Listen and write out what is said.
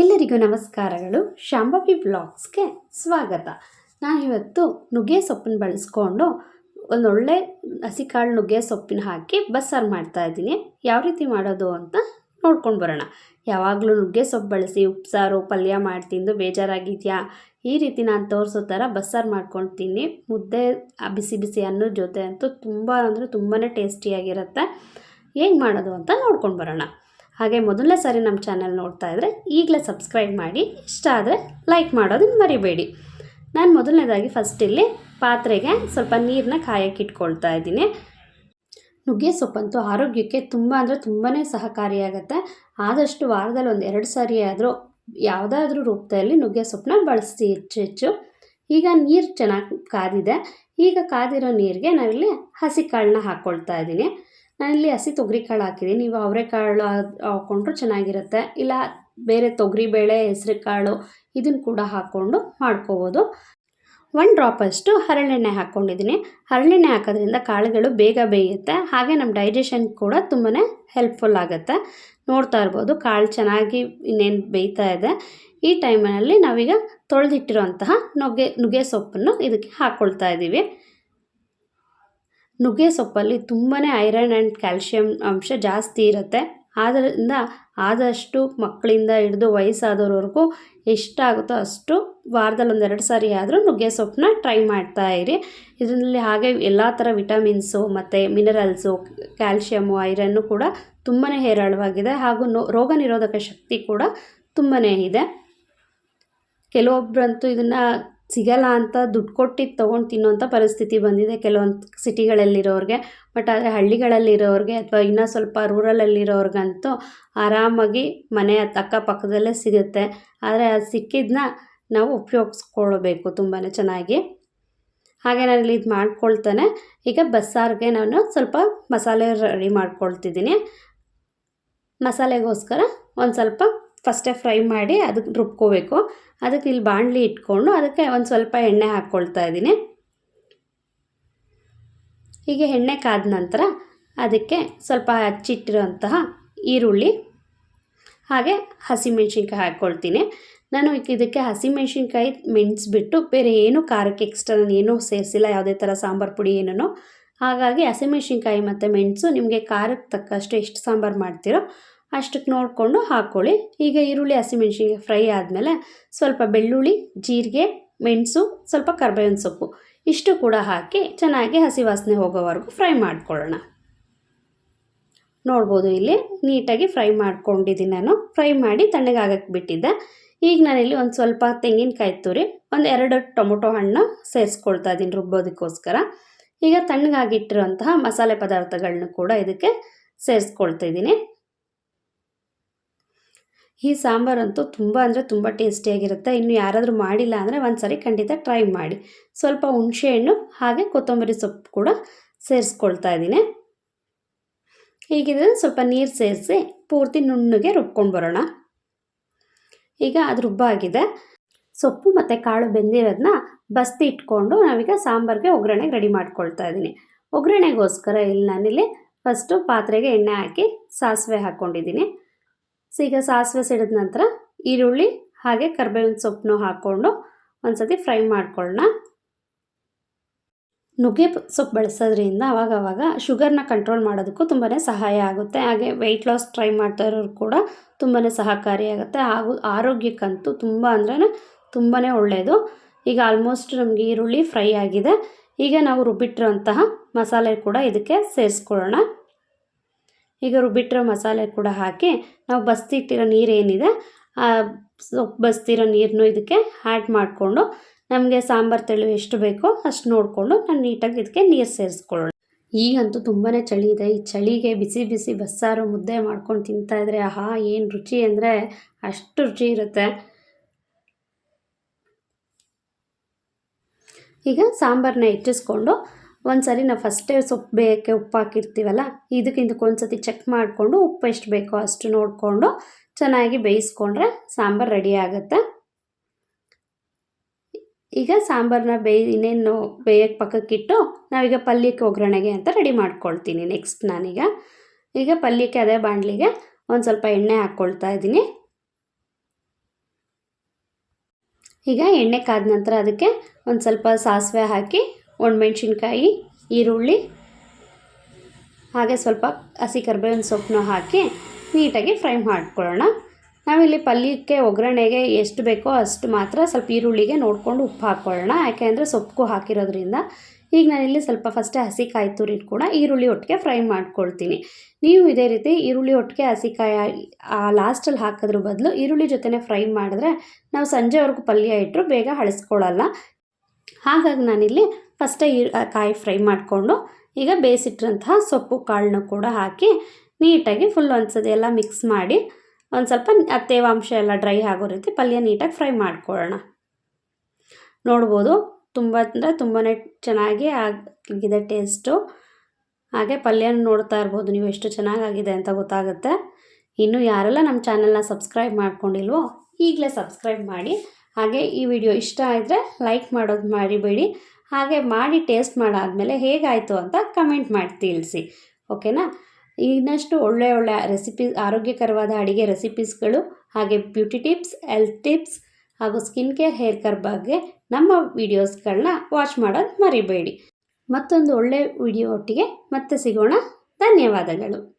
ಎಲ್ಲರಿಗೂ ನಮಸ್ಕಾರಗಳು. ಶಾಂಭವಿ ಬ್ಲಾಗ್ಸ್ಗೆ ಸ್ವಾಗತ. ನಾನಿವತ್ತು ನುಗ್ಗೆ ಸೊಪ್ಪನ್ನು ಬಳಸ್ಕೊಂಡು ಒಂದೊಳ್ಳೆ ಹಸಿಕಾಳು ನುಗ್ಗೆ ಸೊಪ್ಪಿನ ಹಾಕಿ ಬಸ್ಸಾರು ಮಾಡ್ತಾ ಇದ್ದೀನಿ. ಯಾವ ರೀತಿ ಮಾಡೋದು ಅಂತ ನೋಡ್ಕೊಂಡು ಬರೋಣ. ಯಾವಾಗಲೂ ನುಗ್ಗೆ ಸೊಪ್ಪು ಬಳಸಿ ಉಪ್ಸಾರು, ಪಲ್ಯ ಮಾಡಿ ತಿಂದು ಬೇಜಾರಾಗಿದೆಯಾ? ಈ ರೀತಿ ನಾನು ತೋರಿಸೋ ಥರ ಬಸ್ಸಾರು ಮಾಡ್ಕೊಂಡು ತಿನ್ನಿ. ಮುದ್ದೆ ಬಿಸಿ ಬಿಸಿ ಅನ್ನೋ ಜೊತೆ ಅಂತೂ ತುಂಬ ಅಂದರೆ ತುಂಬಾ ಟೇಸ್ಟಿಯಾಗಿರುತ್ತೆ. ಹೇಗೆ ಮಾಡೋದು ಅಂತ ನೋಡ್ಕೊಂಡು ಬರೋಣ. ಹಾಗೆ ಮೊದಲನೇ ಸಾರಿ ನಮ್ಮ ಚಾನಲ್ ನೋಡ್ತಾ ಇದ್ದರೆ ಈಗಲೇ ಸಬ್ಸ್ಕ್ರೈಬ್ ಮಾಡಿ, ಇಷ್ಟ ಆದರೆ ಲೈಕ್ ಮಾಡೋದನ್ನು ಮರಿಬೇಡಿ. ನಾನು ಮೊದಲನೇದಾಗಿ ಫಸ್ಟ್ ಇಲ್ಲಿ ಪಾತ್ರೆಗೆ ಸ್ವಲ್ಪ ನೀರನ್ನ ಕಾಯಕ್ಕೆ ಇಟ್ಕೊಳ್ತಾ ಇದ್ದೀನಿ. ನುಗ್ಗೆ ಸೊಪ್ಪಂತೂ ಆರೋಗ್ಯಕ್ಕೆ ತುಂಬ ಅಂದರೆ ತುಂಬಾ ಸಹಕಾರಿಯಾಗುತ್ತೆ. ಆದಷ್ಟು ವಾರದಲ್ಲಿ ಒಂದು ಎರಡು ಸಾರಿ ಆದರೂ ಯಾವುದಾದ್ರೂ ರೂಪದಲ್ಲಿ ನುಗ್ಗೆ ಸೊಪ್ಪನ್ನ ಬಳಸಿ ಹೆಚ್ಚು ಹೆಚ್ಚು. ಈಗ ನೀರು ಚೆನ್ನಾಗಿ ಕಾದಿದೆ. ಈಗ ಕಾದಿರೋ ನೀರಿಗೆ ನಾವಿಲ್ಲಿ ಹಸಿ ಕಾಳನ್ನ ಹಾಕ್ಕೊಳ್ತಾ ಇದ್ದೀನಿ. ನಾನಿಲ್ಲಿ ಹಸಿ ತೊಗರಿ ಕಾಳು ಹಾಕಿದ್ದೀನಿ ನೀವು ಅವರೆಕಾಳು ಹಾಕ್ಕೊಂಡ್ರು ಚೆನ್ನಾಗಿರುತ್ತೆ. ಇಲ್ಲ ಬೇರೆ ತೊಗರಿಬೇಳೆ ಹೆಸ್ರು ಕಾಳು ಇದನ್ನು ಕೂಡ ಹಾಕ್ಕೊಂಡು ಮಾಡ್ಕೋಬೋದು. ಒನ್ ಡ್ರಾಪಷ್ಟು ಹರಳೆಣ್ಣೆ ಹಾಕ್ಕೊಂಡಿದ್ದೀನಿ ಹರಳೆಣ್ಣೆ ಹಾಕೋದ್ರಿಂದ ಕಾಳುಗಳು ಬೇಗ ಬೇಯುತ್ತೆ. ಹಾಗೆ ನಮ್ಮ ಡೈಜೆಷನ್ ಕೂಡ ತುಂಬಾ ಹೆಲ್ಪ್ಫುಲ್ ಆಗುತ್ತೆ. ನೋಡ್ತಾ ಇರ್ಬೋದು ಕಾಳು ಚೆನ್ನಾಗಿ ಇನ್ನೇನು ಬೇಯ್ತಾ ಇದೆ. ಈ ಟೈಮಲ್ಲಿ ನಾವೀಗ ತೊಳೆದಿಟ್ಟಿರುವಂತಹ ನುಗ್ಗೆ ನುಗ್ಗೆ ಸೊಪ್ಪನ್ನು ಇದಕ್ಕೆ ಹಾಕ್ಕೊಳ್ತಾ ಇದ್ದೀವಿ ನುಗ್ಗೆ ಸೊಪ್ಪಲ್ಲಿ ತುಂಬಾ ಐರನ್ ಆ್ಯಂಡ್ ಕ್ಯಾಲ್ಶಿಯಂ ಅಂಶ ಜಾಸ್ತಿ ಇರುತ್ತೆ. ಆದ್ದರಿಂದ ಆದಷ್ಟು ಮಕ್ಕಳಿಂದ ಹಿಡಿದು ವಯಸ್ಸಾದವ್ರವರೆಗೂ ಎಷ್ಟಾಗುತ್ತೋ ಅಷ್ಟು ವಾರದಲ್ಲಿ ಒಂದೆರಡು ಸಾರಿ ಆದರೂ ನುಗ್ಗೆ ಸೊಪ್ಪನ್ನ ಟ್ರೈ ಮಾಡ್ತಾ ಇರಿ. ಇದರಲ್ಲಿ ಹಾಗೆ ಎಲ್ಲ ಥರ ವಿಟಮಿನ್ಸು ಮತ್ತು ಮಿನರಲ್ಸು, ಕ್ಯಾಲ್ಶಿಯಮು, ಐರನ್ನು ಕೂಡ ತುಂಬಾ ಹೇರಳವಾಗಿದೆ ಹಾಗೂ ನೋ ರೋಗ ನಿರೋಧಕ ಶಕ್ತಿ ಕೂಡ ತುಂಬಾ ಇದೆ. ಕೆಲವೊಬ್ಬರಂತೂ ಇದನ್ನು ಸಿಗಲ್ಲ ಅಂತ ದುಡ್ಡು ಕೊಟ್ಟಿದ್ದು ತೊಗೊಂಡು ತಿನ್ನೋಂಥ ಪರಿಸ್ಥಿತಿ ಬಂದಿದೆ ಕೆಲವೊಂದು ಸಿಟಿಗಳಲ್ಲಿರೋರಿಗೆ. ಬಟ್ ಆದರೆ ಹಳ್ಳಿಗಳಲ್ಲಿರೋರಿಗೆ ಅಥವಾ ಇನ್ನೂ ಸ್ವಲ್ಪ ರೂರಲಲ್ಲಿರೋರ್ಗಂತೂ ಆರಾಮಾಗಿ ಮನೆ ಅಕ್ಕಪಕ್ಕದಲ್ಲೇ ಸಿಗುತ್ತೆ. ಆದರೆ ಅದು ಸಿಕ್ಕಿದ್ದನ್ನ ನಾವು ಉಪಯೋಗಿಸ್ಕೊಳ್ಬೇಕು ತುಂಬಾ ಚೆನ್ನಾಗಿ. ಹಾಗೆ ನಾನು ಇಲ್ಲಿ ಇದು ಮಾಡ್ಕೊಳ್ತಾನೆ. ಈಗ ಬಸ್ಸಾರಿಗೆ ನಾನು ಸ್ವಲ್ಪ ಮಸಾಲೆ ರೆಡಿ ಮಾಡ್ಕೊಳ್ತಿದ್ದೀನಿ. ಮಸಾಲೆಗೋಸ್ಕರ ಒಂದು ಸ್ವಲ್ಪ ಫಸ್ಟೇ ಫ್ರೈ ಮಾಡಿ ಅದಕ್ಕೆ ರುಬ್ಕೋಬೇಕು. ಅದಕ್ಕೆ ಇಲ್ಲಿ ಬಾಣಲಿ ಇಟ್ಕೊಂಡು ಅದಕ್ಕೆ ಒಂದು ಸ್ವಲ್ಪ ಎಣ್ಣೆ ಹಾಕ್ಕೊಳ್ತಾ ಇದ್ದೀನಿ. ಹೀಗೆ ಎಣ್ಣೆ ಕಾದ ನಂತರ ಅದಕ್ಕೆ ಸ್ವಲ್ಪ ಹಚ್ಚಿಟ್ಟಿರುವಂತಹ ಈರುಳ್ಳಿ, ಹಾಗೆ ಹಸಿಮೆಣ್ಸಿನ್ಕಾಯಿ ಹಾಕ್ಕೊಳ್ತೀನಿ. ನಾನು ಇದಕ್ಕೆ ಹಸಿಮೆಣ್ಸಿನ್ಕಾಯಿ ಮೆಣಸ್ಬಿಟ್ಟು ಬೇರೆ ಏನೂ ಖಾರಕ್ಕೆ ಎಕ್ಸ್ಟ್ರಾ ನಾನು ಏನೂ ಸೇರಿಸಿಲ್ಲ, ಯಾವುದೇ ಥರ ಸಾಂಬಾರು ಪುಡಿ ಏನೂ ಹಾಗಾಗಿ ಹಸಿಮೆಣ್ಸಿನ್ಕಾಯಿ ಮತ್ತು ಮೆಣಸು ನಿಮಗೆ ಖಾರಕ್ಕೆ ತಕ್ಕಷ್ಟು ಎಷ್ಟು ಸಾಂಬಾರು ಮಾಡ್ತೀರೋ ಅಷ್ಟಕ್ಕೆ ನೋಡಿಕೊಂಡು ಹಾಕ್ಕೊಳ್ಳಿ ಈಗ ಈರುಳ್ಳಿ ಹಸಿಮೆಣ್ಸಿನ್ಕಾಯಿ ಫ್ರೈ ಆದಮೇಲೆ ಸ್ವಲ್ಪ ಬೆಳ್ಳುಳ್ಳಿ, ಜೀರಿಗೆ, ಮೆಣಸು, ಸ್ವಲ್ಪ ಕರ್ಬೇವಿನ ಸೊಪ್ಪು ಇಷ್ಟು ಕೂಡ ಹಾಕಿ ಚೆನ್ನಾಗಿ ಹಸಿ ವಾಸನೆ ಹೋಗೋವರೆಗೂ ಫ್ರೈ ಮಾಡ್ಕೊಳ್ಳೋಣ. ನೋಡ್ಬೋದು ಇಲ್ಲಿ ನೀಟಾಗಿ ಫ್ರೈ ಮಾಡ್ಕೊಂಡಿದ್ದೀನಿ ನಾನು. ಫ್ರೈ ಮಾಡಿ ತಣ್ಣಗಾಗಕ್ಕೆ ಬಿಟ್ಟಿದ್ದೆ. ಈಗ ನಾನಿಲ್ಲಿ ಒಂದು ಸ್ವಲ್ಪ ತೆಂಗಿನಕಾಯಿ ತುರಿ, ಒಂದು ಎರಡು ಟೊಮೊಟೊ ಹಣ್ಣು ಸೇರಿಸ್ಕೊಳ್ತಾ ಇದ್ದೀನಿ ರುಬ್ಬೋದಕ್ಕೋಸ್ಕರ. ಈಗ ತಣ್ಣಗಾಗಿಟ್ಟಿರುವಂತಹ ಮಸಾಲೆ ಪದಾರ್ಥಗಳನ್ನು ಕೂಡ ಇದಕ್ಕೆ ಸೇರಿಸ್ಕೊಳ್ತಾ ಇದ್ದೀನಿ. ಈ ಸಾಂಬಾರಂತೂ ತುಂಬ ಅಂದರೆ ತುಂಬ ಟೇಸ್ಟಿಯಾಗಿರುತ್ತೆ ಇನ್ನು ಯಾರಾದರೂ ಮಾಡಿಲ್ಲ ಅಂದರೆ ಒಂದು ಸರಿ ಖಂಡಿತ ಟ್ರೈ ಮಾಡಿ. ಸ್ವಲ್ಪ ಹುಣಸೆಹಣ್ಣು ಹಾಗೆ ಕೊತ್ತಂಬರಿ ಸೊಪ್ಪು ಕೂಡ ಸೇರಿಸ್ಕೊಳ್ತಾ ಇದ್ದೀನಿ. ಹೀಗಿದ್ರೆ ಸ್ವಲ್ಪ ನೀರು ಸೇರಿಸಿ ಪೂರ್ತಿ ನುಣ್ಣಗೆ ರುಬ್ಕೊಂಡು ಬರೋಣ. ಈಗ ಅದು ರುಬ್ಬಾಗಿದೆ ಸೊಪ್ಪು ಮತ್ತು ಕಾಳು ಬೆಂದಿರೋದನ್ನ ಬಸ್ತಿ ಇಟ್ಕೊಂಡು ನಾವೀಗ ಸಾಂಬಾರಿಗೆ ಒಗ್ಗರಣೆಗೆ ರೆಡಿ ಮಾಡ್ಕೊಳ್ತಾ ಇದ್ದೀನಿ. ಒಗ್ಗರಣೆಗೋಸ್ಕರ ಇಲ್ಲಿ ನಾನಿಲ್ಲಿ ಫಸ್ಟು ಪಾತ್ರೆಗೆ ಎಣ್ಣೆ ಹಾಕಿ ಸಾಸಿವೆ ಹಾಕ್ಕೊಂಡಿದ್ದೀನಿ. ಸೊ ಈಗ ಸಾಸಿವೆ ಸಿಡಿದ ನಂತರ ಈರುಳ್ಳಿ ಹಾಗೆ ಕರ್ಬೇವಿನ ಸೊಪ್ಪನ್ನು ಹಾಕ್ಕೊಂಡು ಒಂದು ಸತಿ ಫ್ರೈ ಮಾಡ್ಕೊಳ್ಳೋಣ. ನುಗ್ಗೆ ಸೊಪ್ಪು ಬಳಸೋದ್ರಿಂದ ಅವಾಗವಾಗ ಶುಗರ್ನ ಕಂಟ್ರೋಲ್ ಮಾಡೋದಕ್ಕೂ ತುಂಬಾ ಸಹಾಯ ಆಗುತ್ತೆ. ಹಾಗೆ ವೆಯ್ಟ್ ಲಾಸ್ ಟ್ರೈ ಮಾಡ್ತಾ ಇರೋರು ಕೂಡ ತುಂಬಾ ಸಹಕಾರಿಯಾಗುತ್ತೆ ಹಾಗೂ ಆರೋಗ್ಯಕ್ಕಂತೂ ತುಂಬ ಅಂದ್ರೆ ತುಂಬಾ ಒಳ್ಳೆಯದು ಈಗ ಆಲ್ಮೋಸ್ಟ್ ನಮಗೆ ಈರುಳ್ಳಿ ಫ್ರೈ ಆಗಿದೆ. ಈಗ ನಾವು ರುಬ್ಬಿಟ್ಟಿರೋಂತಹ ಮಸಾಲೆ ಕೂಡ ಇದಕ್ಕೆ ಸೇರಿಸ್ಕೊಳ್ಳೋಣ. ಈಗ ರುಬ್ಬಿಟ್ಟಿರೋ ಮಸಾಲೆ ಕೂಡ ಹಾಕಿ ನಾವು ಬಸ್ತಿಟ್ಟಿರೋ ನೀರೇನಿದೆ ಸೊಪ್ಪು ಬಸ್ತಿರೋ ನೀರನ್ನು ಇದಕ್ಕೆ ಆ್ಯಡ್ ಮಾಡಿಕೊಂಡು ನಮಗೆ ಸಾಂಬಾರು ತೆಳು ಎಷ್ಟು ಬೇಕೋ ಅಷ್ಟು ನೋಡಿಕೊಂಡು ನಾನು ನೀಟಾಗಿ ಇದಕ್ಕೆ ನೀರು ಸೇರಿಸ್ಕೊಳ್ಳೋಣ. ಈಗಂತೂ ತುಂಬಾ ಚಳಿ ಇದೆ. ಈ ಚಳಿಗೆ ಬಿಸಿ ಬಿಸಿ ಬಸ್ಸಾರು ಮುದ್ದೆ ಮಾಡ್ಕೊಂಡು ತಿಂತಾಯಿದ್ರೆ ಆಹಾ, ಏನು ರುಚಿ ಅಂದರೆ ಅಷ್ಟು ರುಚಿ ಇರುತ್ತೆ. ಈಗ ಸಾಂಬಾರನ್ನ ಹೆಚ್ಚಿಸ್ಕೊಂಡು ಒಂದು ಸರಿ ನಾವು ಫಸ್ಟೇ ಸೊಪ್ಪು ಬೇಯಕ್ಕೆ ಉಪ್ಪು ಹಾಕಿರ್ತೀವಲ್ಲ ಇದಕ್ಕಿಂತ ಸತಿ ಚೆಕ್ ಮಾಡಿಕೊಂಡು ಉಪ್ಪು ಎಷ್ಟು ಬೇಕೋ ಅಷ್ಟು ನೋಡಿಕೊಂಡು ಚೆನ್ನಾಗಿ ಬೇಯಿಸ್ಕೊಂಡ್ರೆ ಸಾಂಬಾರು ರೆಡಿ ಆಗುತ್ತೆ. ಈಗ ಸಾಂಬಾರನ್ನ ಬೇಯ್, ಇನ್ನೇನು ಬೇಯಕ್ಕೆ ಪಕ್ಕಕ್ಕಿಟ್ಟು ನಾವೀಗ ಪಲ್ಯಕ್ಕೆ ಒಗ್ಗರಣೆಗೆ ಅಂತ ರೆಡಿ ಮಾಡ್ಕೊಳ್ತೀನಿ ನೆಕ್ಸ್ಟ್ ನಾನೀಗ. ಈಗ ಪಲ್ಯಕ್ಕೆ ಅದೇ ಬಾಣಲಿಗೆ ಒಂದು ಸ್ವಲ್ಪ ಎಣ್ಣೆ ಹಾಕ್ಕೊಳ್ತಾ ಇದ್ದೀನಿ. ಈಗ ಎಣ್ಣೆ ಕಾದ ನಂತರ ಅದಕ್ಕೆ ಒಂದು ಸ್ವಲ್ಪ ಸಾಸಿವೆ ಹಾಕಿ ಒಣಮೆಣ್ಸಿನ್ಕಾಯಿ, ಈರುಳ್ಳಿ, ಹಾಗೆ ಸ್ವಲ್ಪ ಹಸಿ ಕರ್ಬೇವಿನ ಸೊಪ್ಪನ್ನು ಹಾಕಿ ನೀಟಾಗಿ ಫ್ರೈ ಮಾಡ್ಕೊಳ್ಳೋಣ. ನಾವಿಲ್ಲಿ ಪಲ್ಯಕ್ಕೆ ಒಗ್ಗರಣೆಗೆ ಎಷ್ಟು ಬೇಕೋ ಅಷ್ಟು ಮಾತ್ರ ಸ್ವಲ್ಪ ಈರುಳ್ಳಿಗೆ ನೋಡಿಕೊಂಡು ಉಪ್ಪು ಹಾಕ್ಕೊಳ್ಳೋಣ. ಯಾಕೆಂದರೆ ಸೊಪ್ಪು ಹಾಕಿರೋದ್ರಿಂದ ಈಗ ನಾನಿಲ್ಲಿ ಸ್ವಲ್ಪ ಫಸ್ಟೇ ಹಸಿ ಕಾಯಿ ತುರಿದು ಕೂಡ ಈರುಳ್ಳಿ ಒಟ್ಟಿಗೆ ಫ್ರೈ ಮಾಡ್ಕೊಳ್ತೀನಿ. ನೀವು ಇದೇ ರೀತಿ ಈರುಳ್ಳಿ ಒಟ್ಟಿಗೆ ಹಸಿಕಾಯಿ ಲಾಸ್ಟಲ್ಲಿ ಹಾಕೋದ್ರ ಬದಲು ಈರುಳ್ಳಿ ಜೊತೆನೇ ಫ್ರೈ ಮಾಡಿದ್ರೆ ನಾವು ಸಂಜೆವರೆಗೂ ಪಲ್ಯ ಇಟ್ಟರು ಬೇಗ ಹಳಿಸ್ಕೊಳ್ಳಲ್ಲ ಹಾಗಾಗಿ ನಾನಿಲ್ಲಿ ಫಸ್ಟೇ ಈ ಕಾಯಿ ಫ್ರೈ ಮಾಡಿಕೊಂಡು ಈಗ ಬೇಯಿಸಿಟ್ಟಿರೋಂತಹ ಸೊಪ್ಪು, ಕಾಳನ್ನು ಕೂಡ ಹಾಕಿ ನೀಟಾಗಿ ಫುಲ್ ಒಂದ್ಸತಿ ಎಲ್ಲ ಮಿಕ್ಸ್ ಮಾಡಿ ಒಂದು ಸ್ವಲ್ಪ ತೇವಾಂಶ ಎಲ್ಲ ಡ್ರೈ ಆಗೋ ರೀತಿ ಪಲ್ಯ ನೀಟಾಗಿ ಫ್ರೈ ಮಾಡ್ಕೊಳ್ಳೋಣ. ನೋಡ್ಬೋದು ತುಂಬ ಅಂದರೆ ತುಂಬಾ ಚೆನ್ನಾಗಿ ಆಗಿದೆ ಟೇಸ್ಟು ಹಾಗೆ ಪಲ್ಯನ ನೋಡ್ತಾ ಇರ್ಬೋದು, ನೀವು ಎಷ್ಟು ಚೆನ್ನಾಗಾಗಿದೆ ಅಂತ ಗೊತ್ತಾಗುತ್ತೆ. ಇನ್ನು ಯಾರೆಲ್ಲ ನಮ್ಮ ಚಾನಲ್ನ ಸಬ್ಸ್ಕ್ರೈಬ್ ಮಾಡ್ಕೊಂಡಿಲ್ವೋ, ಈಗಲೇ ಸಬ್ಸ್ಕ್ರೈಬ್ ಮಾಡಿ. ಹಾಗೆ ಈ ವಿಡಿಯೋ ಇಷ್ಟ ಆದರೆ ಲೈಕ್ ಮಾಡೋದು ಮಾಡಿಬೇಡಿ ಹಾಗೆ ಮಾಡಿ ಟೇಸ್ಟ್ ಮಾಡಾದಮೇಲೆ ಹೇಗಾಯಿತು ಅಂತ ಕಮೆಂಟ್ ಮಾಡಿ ತಿಳಿಸಿ, ಓಕೆನಾ? ಇನ್ನಷ್ಟು ಒಳ್ಳೆ ಒಳ್ಳೆ ರೆಸಿಪಿ, ಆರೋಗ್ಯಕರವಾದ ಅಡುಗೆ ರೆಸಿಪೀಸ್ಗಳು ಹಾಗೆ ಬ್ಯೂಟಿ ಟಿಪ್ಸ್, ಹೆಲ್ತ್ ಟಿಪ್ಸ್ ಹಾಗೂ ಸ್ಕಿನ್ ಕೇರ್, ಹೇರ್ ಕರ್ ಬಗ್ಗೆ ನಮ್ಮ ವಿಡಿಯೋಸ್ಗಳನ್ನ ವಾಚ್ ಮಾಡೋದು ಮರಿಬೇಡಿ. ಮತ್ತೊಂದು ಒಳ್ಳೆ ವಿಡಿಯೋ ಒಟ್ಟಿಗೆ ಮತ್ತೆ ಸಿಗೋಣ. ಧನ್ಯವಾದಗಳು.